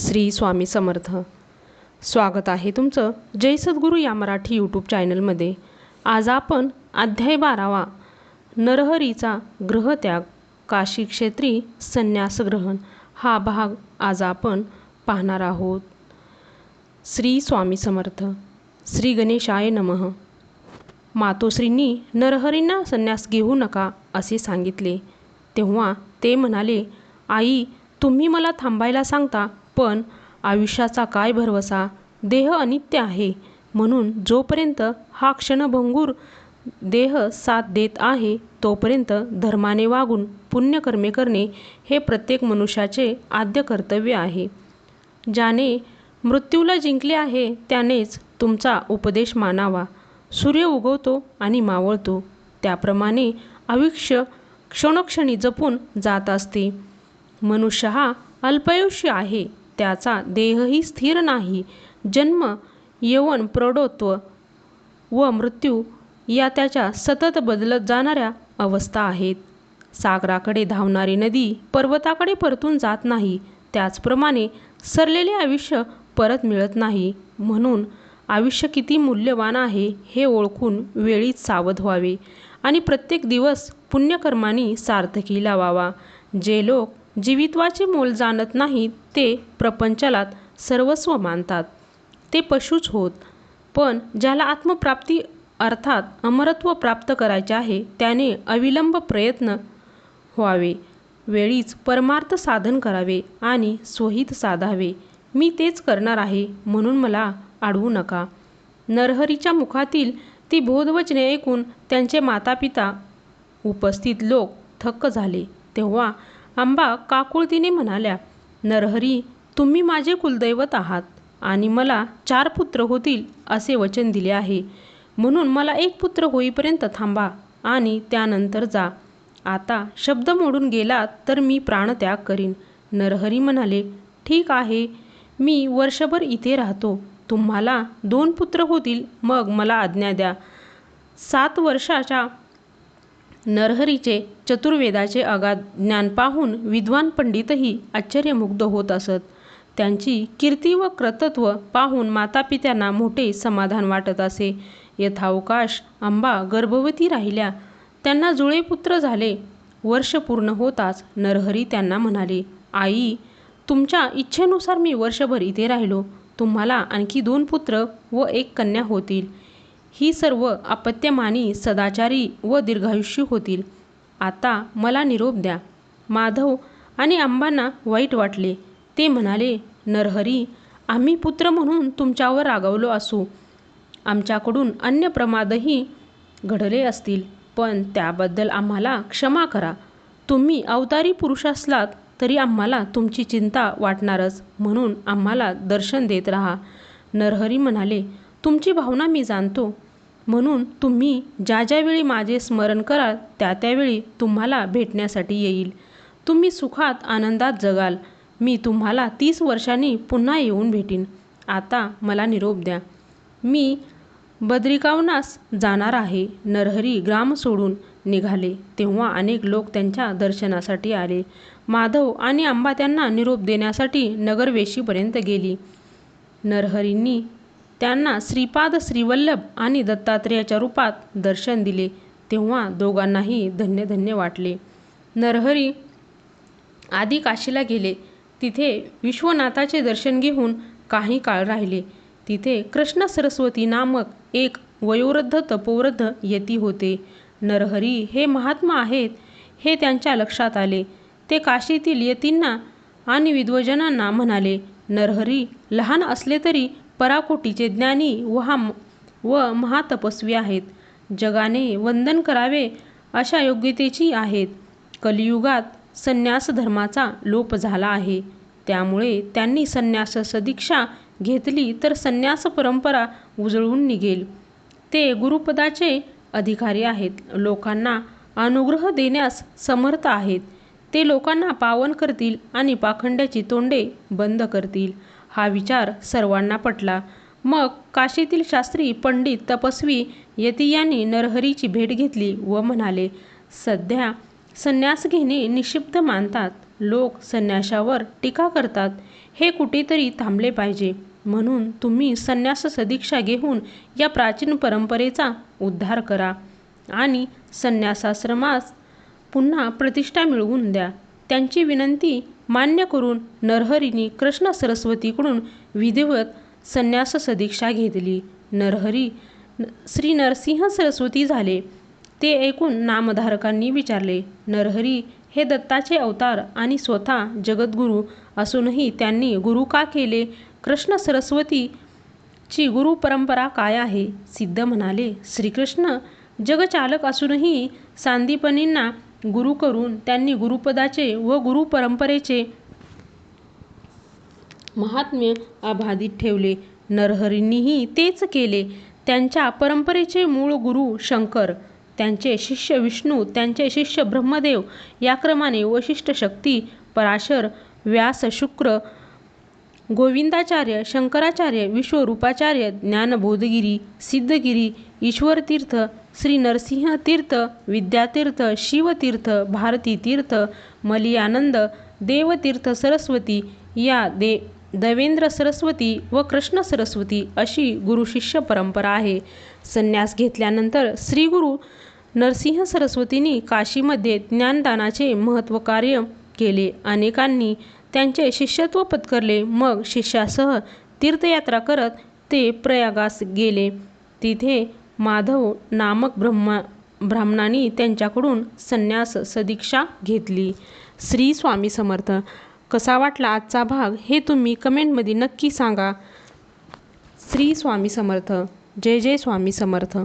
श्री स्वामी समर्थ. स्वागत आहे तुमचं जय सद्गुरू या मराठी यूट्यूब चॅनलमध्ये आज आपण अध्याय बारावा नरहरीचा ग्रहत्याग काशी क्षेत्री संन्यासग्रहण हा भाग आज आपण पाहणार आहोत. श्री स्वामी समर्थ श्री गणेशाय नमः. मातोश्रींनी नरहरींना संन्यास घेऊ नका असे सांगितले. तेव्हा ते म्हणाले आई तुम्ही मला थांबायला सांगता पण आयुष्याचा काय भरवसा? देह अनित्य आहे. म्हणून जोपर्यंत हा क्षणभंगूर देह साथ देत आहे तोपर्यंत धर्माने वागून पुण्यकर्मे करणे हे प्रत्येक मनुष्याचे आद्य कर्तव्य आहे. ज्याने मृत्यूला जिंकले आहे त्यानेच तुमचा उपदेश मानावा. सूर्य उगवतो आणि मावळतो. त्याप्रमाणे आयुष्य क्षणोक्षणी जपून जात असते. मनुष्य हा अल्पायुष्य आहे. त्याचा देहही स्थिर नाही. जन्म यवन प्रौढत्व व मृत्यू या त्याच्या सतत बदलत जाणाऱ्या अवस्था आहेत. सागराकडे धावणारी नदी पर्वताकडे परतून जात नाही. त्याचप्रमाणे सरलेले आयुष्य परत मिळत नाही. म्हणून आयुष्य किती मूल्यवान आहे हे ओळखून वेळीच सावध व्हावे आणि प्रत्येक दिवस पुण्यकर्मांनी सार्थकी लावावा. जे लोक जीवित्वाचे मोल जाणत नाहीत ते प्रपंचाला सर्वस्व मानतात. ते पशुच होत पण ज्याला आत्मप्राप्ती अर्थात अमरत्व प्राप्त करायचे आहे त्याने अविलंब प्रयत्न व्हावे. वेळीच परमार्थ साधन करावे आणि स्वहित साधावे. मी तेच करणार आहे म्हणून मला अडवू नका. नरहरीच्या मुखातील ती बोधवचने ऐकून त्यांचे मातापिता उपस्थित लोक थक्क झाले. तेव्हा आंबा काकुळतीने म्हणाल्या नरहरी तुम्ही माझे कुलदैवत आहात आणि मला चार पुत्र होतील असे वचन दिले आहे. म्हणून मला एक पुत्र होईपर्यंत थांबा आणि त्यानंतर जा. आता शब्द मोडून गेलात तर मी प्राणत्याग करीन. नरहरी म्हणाले ठीक आहे. मी वर्षभर इथे राहतो. तुम्हाला दोन पुत्र होतील. मग मला आज्ञा द्या. सात वर्षाच्या नरहरीचे चतुर्वेदाचे अगाध ज्ञान पाहून विद्वान पंडितही आश्चर्यमुग्ध होत असत. त्यांची कीर्ती व कर्तृत्व पाहून मातापित्यांना मोठे समाधान वाटत असे. यथावकाश अंबा गर्भवती राहिल्या. त्यांना जुळे पुत्र झाले. वर्ष पूर्ण होताच नरहरी त्यांना म्हणाले आई तुमच्या इच्छेनुसार मी वर्षभर इथे राहिलो. तुम्हाला आणखी दोन पुत्र व एक कन्या होतील. ही सर्व अपत्यमानी सदाचारी व दीर्घायुष्य होतील. आता मला निरोप द्या. माधव आणि अंबांना वाईट वाटले. ते म्हणाले नरहरी आम्ही पुत्र म्हणून तुमच्यावर रागवलो असू. आमच्याकडून अन्य प्रमादही घडले असतील. पण त्याबद्दल आम्हाला क्षमा करा. तुम्ही अवतारी पुरुष असलात तरी आम्हाला तुमची चिंता वाटणारच. म्हणून आम्हाला दर्शन देत राहा. नरहरी म्हणाले तुमची भावना मी जाणतो. म्हणून तुम्ही ज्या ज्यावेळी माझे स्मरण कराल त्या त्यावेळी तुम्हाला भेटण्यासाठी येईल. तुम्ही सुखात आनंदात जगाल. मी तुम्हाला तीस वर्षांनी पुन्हा येऊन भेटीन. आता मला निरोप द्या. मी बद्रिकावनास जाणार आहे. नरहरी ग्राम सोडून निघाले. तेव्हा अनेक लोक त्यांच्या दर्शनासाठी आले. माधव आणि आंबा त्यांना निरोप देण्यासाठी नगरवेशीपर्यंत गेली. नरहरींनी त्यांना श्रीपाद श्रीवल्लभ आणि दत्तात्रेयाच्या रूपात दर्शन दिले. तेव्हा दोघांनाही धन्य धन्य वाटले. नरहरी आधी काशीला गेले. तिथे विश्वनाथाचे दर्शन घेऊन काही काळ राहिले. तिथे कृष्ण सरस्वती नामक एक वयोवृद्ध तपोवृद्ध यती होते. नरहरी हे महात्मा आहेत हे त्यांच्या लक्षात आले. ते काशीतील यतींना आणि विद्वजनांना म्हणाले नरहरी लहान असले तरी पराकोटीचे ज्ञानी व हा व महातपस्वी आहेत. जगाने वंदन करावे अशा योग्यतेची आहेत. कलियुगात संन्यास धर्माचा लोप झाला आहे. त्यामुळे त्यांनी संन्यास सदीक्षा घेतली तर संन्यास परंपरा उजळून निघेल. ते गुरुपदाचे अधिकारी आहेत. लोकांना अनुग्रह देण्यास समर्थ आहेत. ते लोकांना पावन करतील आणि पाखंड्याची तोंडे बंद करतील. हा विचार सर्वांना पटला. मग काशीतील शास्त्री पंडित तपस्वी यती यांनी नरहरीची भेट घेतली व म्हणाले सध्या संन्यास घेणे निषिप्त मानतात. लोक संन्याशावर टीका करतात. हे कुठेतरी थांबले पाहिजे. म्हणून तुम्ही संन्यास सदीक्षा घेऊन या प्राचीन परंपरेचा उद्धार करा आणि संन्यासाश्रमास पुन्हा प्रतिष्ठा मिळवून द्या. त्यांची विनंती मान्य करून नरहरीने कृष्ण सरस्वतीकडून विधिवत संन्यास सदीक्षा घेतली. नरहरी श्री नरसिंह सरस्वती झाले. ते ऐकून नामधारकांनी विचारले नरहरी हे दत्ताचे अवतार आणि स्वतः जगद्गुरू असूनही त्यांनी गुरु का केले? कृष्ण सरस्वतीची गुरु परंपरा काय आहे? सिद्ध म्हणाले श्रीकृष्ण जगचालक असूनही सांदीपनींना गुरु करून त्यांनी गुरुपदाचे व गुरु परंपरेचे महात्म्य अबाधित ठेवले. नरहरींनीही तेच केले. त्यांच्या परंपरेचे मूळ गुरु शंकर त्यांचे शिष्य विष्णू त्यांचे शिष्य ब्रह्मदेव या क्रमाने वशिष्ठ शक्ती पराशर व्यास शुक्र गोविंदाचार्य शंकराचार्य विश्वरूपाचार्य ज्ञानबोधगिरी सिद्धगिरी ईश्वरतीर्थ श्री नरसिंहतीर्थ विद्यातीर्थ शिवतीर्थ भारती तीर्थ मलियानंद देवतीर्थ सरस्वती या दे देवेंद्र सरस्वती व कृष्ण सरस्वती अशी गुरुशिष्य परंपरा आहे. संन्यास घेतल्यानंतर श्रीगुरु नरसिंह सरस्वतींनी काशीमध्ये ज्ञानदानाचे महत्त्व कार्य केले. अनेकांनी त्यांचे शिष्यत्व पत्करले. मग शिष्यासह तीर्थयात्रा करत ते प्रयागास गेले. तिथे माधव नामक ब्रह्मा ब्राह्मणांनी त्यांच्याकडून संन्यास सदीक्षा घेतली. श्री स्वामी समर्थ. कसा वाटला आजचा भाग हे तुम्ही कमेंटमध्ये नक्की सांगा. श्री स्वामी समर्थ. जय जय स्वामी समर्थ.